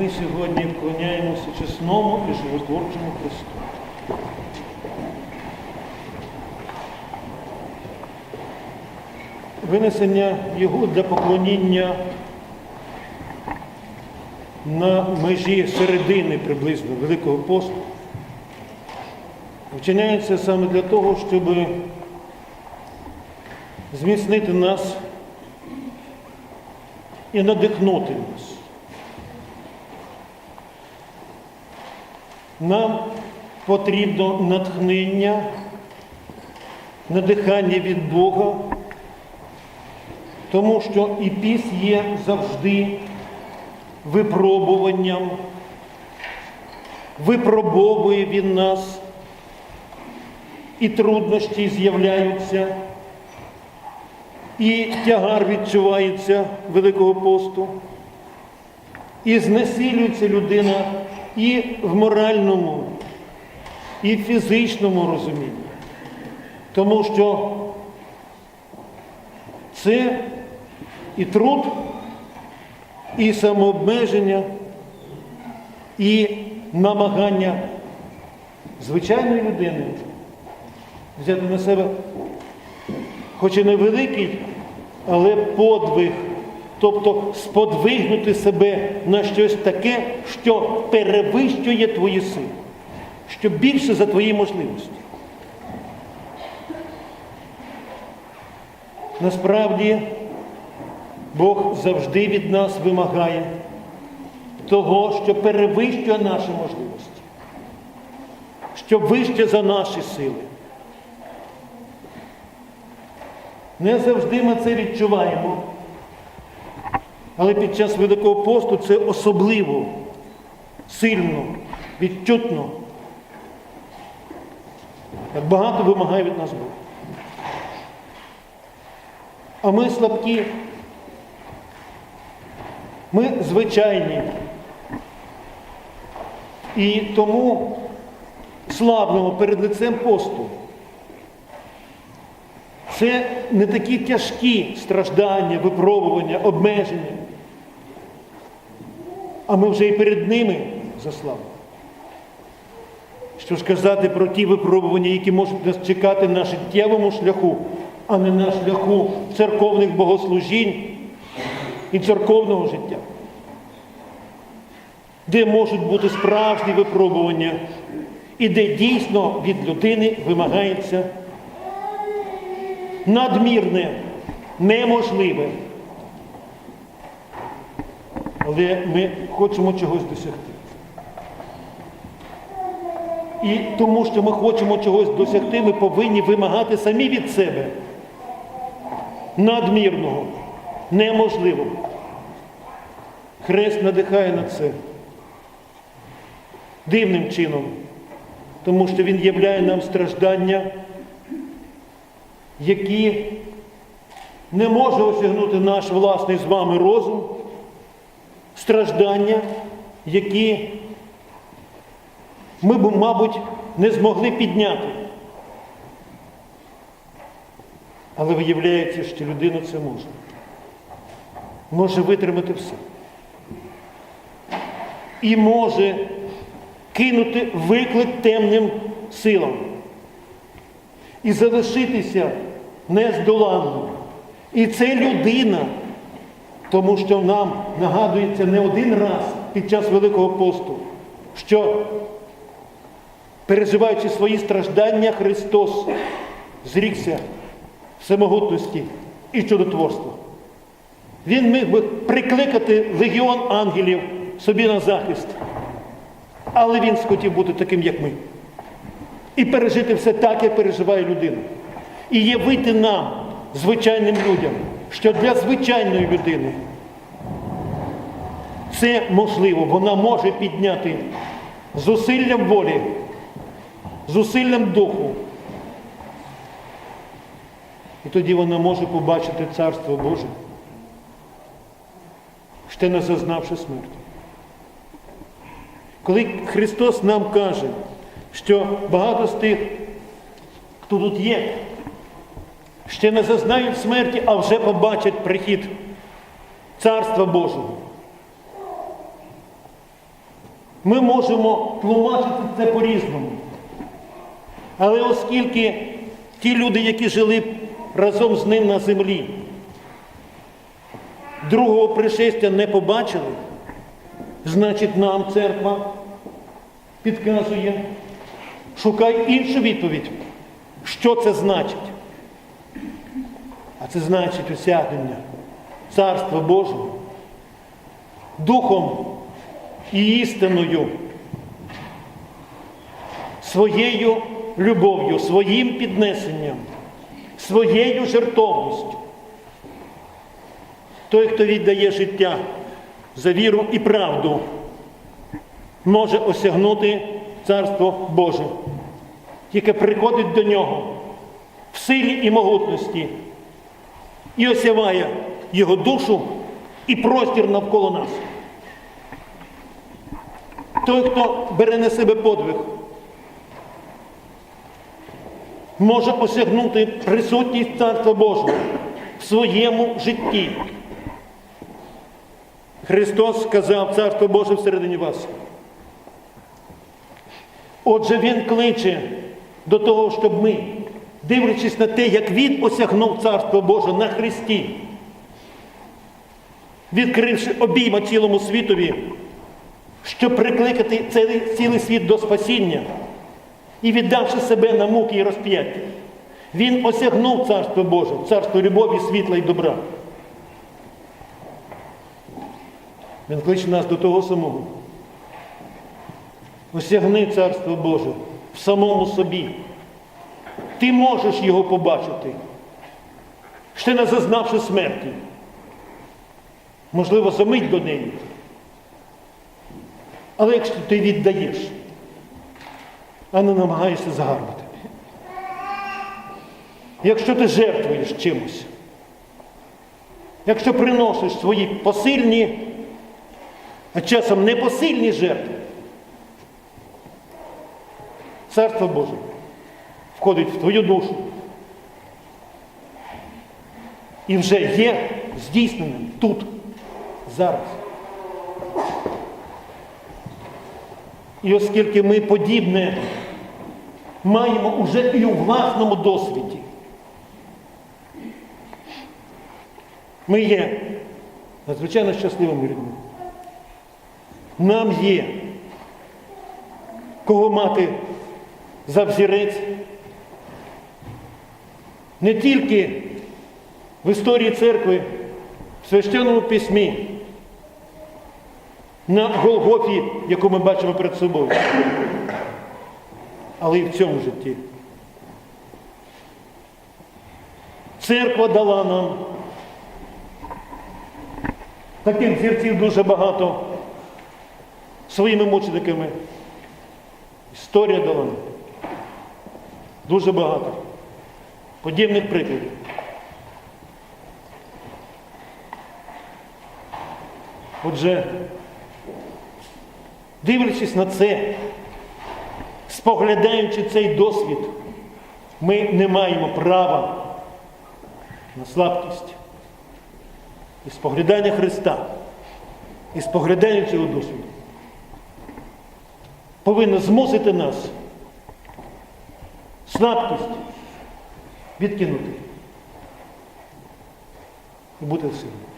Ми сьогодні вклоняємося чесному і животворчому Христу. Винесення Його для поклоніння на межі середини приблизно Великого посту вчиняється саме для того, щоб зміцнити нас і надихнути нас. Нам потрібно натхнення, надихання від Бога, тому що і піс є завжди випробуванням, випробовує він нас, і труднощі з'являються, і тягар відчувається Великого посту, і знесилюється людина і в моральному, і в фізичному розумінні. Тому що це і труд, і самообмеження, і намагання звичайної людини взяти на себе, хоч і невеликий, але подвиг, тобто сподвигнути себе на щось таке, що перевищує твої сили, що більше за твої можливості. Насправді Бог завжди від нас вимагає того, що перевищує наші можливості, що вище за наші сили. Не завжди ми це відчуваємо, але під час Великого посту це особливо сильно, відчутно. Як багато вимагає від нас Бог. А ми слабкі. Ми звичайні. І тому слабнемо перед лицем посту. Це не такі тяжкі страждання, випробування, обмеження. А ми вже і перед ними заслабли. Що ж казати про ті випробування, які можуть нас чекати на життєвому шляху, а не на шляху церковних богослужінь і церковного життя, де можуть бути справжні випробування і де дійсно від людини вимагається надмірне, неможливе. Але ми хочемо чогось досягти. І тому, що ми хочемо чогось досягти, ми повинні вимагати самі від себе надмірного, неможливого. Хрест надихає на це дивним чином, тому що Він являє нам страждання, які не може осягнути наш власний з вами розум, страждання, які ми б, мабуть, не змогли підняти. Але виявляється, що людина це може. Може витримати все. І може кинути виклик темним силам. І залишитися нездоланним. І це людина, тому що нам нагадується не один раз під час Великого посту, що переживаючи свої страждання, Христос зрікся всемогутності і чудотворства. Він міг би прикликати легіон ангелів собі на захист, але він схотів бути таким, як ми. І пережити все так, як переживає людина. І явити нам, звичайним людям, що для звичайної людини це можливо, вона може підняти зусиллям волі, зусиллям духу. І тоді вона може побачити Царство Боже, ще не зазнавши смерті. Коли Христос нам каже, що багато з тих, хто тут є, ще не зазнають смерті, а вже побачать прихід Царства Божого. Ми можемо тлумачити це по-різному. Але оскільки ті люди, які жили разом з ним на землі, другого пришестя не побачили, значить нам церква підказує, шукай іншу відповідь. Що це значить? А це значить осягнення Царства Божого духом і істиною, своєю любов'ю, своїм піднесенням, своєю жертовністю. Той, хто віддає життя за віру і правду, може осягнути Царство Боже, яке приходить до нього в силі і могутності і осяває його душу і простір навколо нас. Той, хто бере на себе подвиг, може осягнути присутність Царства Божого в своєму житті. Христос сказав Царство Боже всередині вас. Отже, Він кличе до того, щоб ми, дивлячись на те, як Він осягнув Царство Боже на Христі, відкривши обійма цілому світові, щоб прикликати цілий, цілий світ до спасіння і віддавши себе на муки і розп'яття, він осягнув Царство Боже, царство любові, світла і добра. Він кличе нас до того самого. Осягни Царство Боже в самому собі. Ти можеш його побачити, ще не зазнавши смерті. Можливо, за мить до неї. Але якщо ти віддаєш, а не намагаєшся загарбати. Якщо ти жертвуєш чимось, якщо приносиш свої посильні, а часом непосильні жертви, Царство Боже входить в твою душу і вже є здійсненим тут, зараз. І оскільки ми подібне маємо уже і у власному досвіді, ми є надзвичайно щасливими людьми. Нам є кого мати за взірець не тільки в історії церкви, в священному письмі, на Голгофі, яку ми бачимо перед собою, але і в цьому житті. Церква дала нам таких зірців дуже багато своїми мучениками. Історія дала нам дуже багато подібних прикладів. Отже, дивлячись на це, споглядаючи цей досвід, ми не маємо права на слабкість. І споглядання Христа, і споглядання цього досвіду повинно змусити нас слабкість відкинути і бути сильним.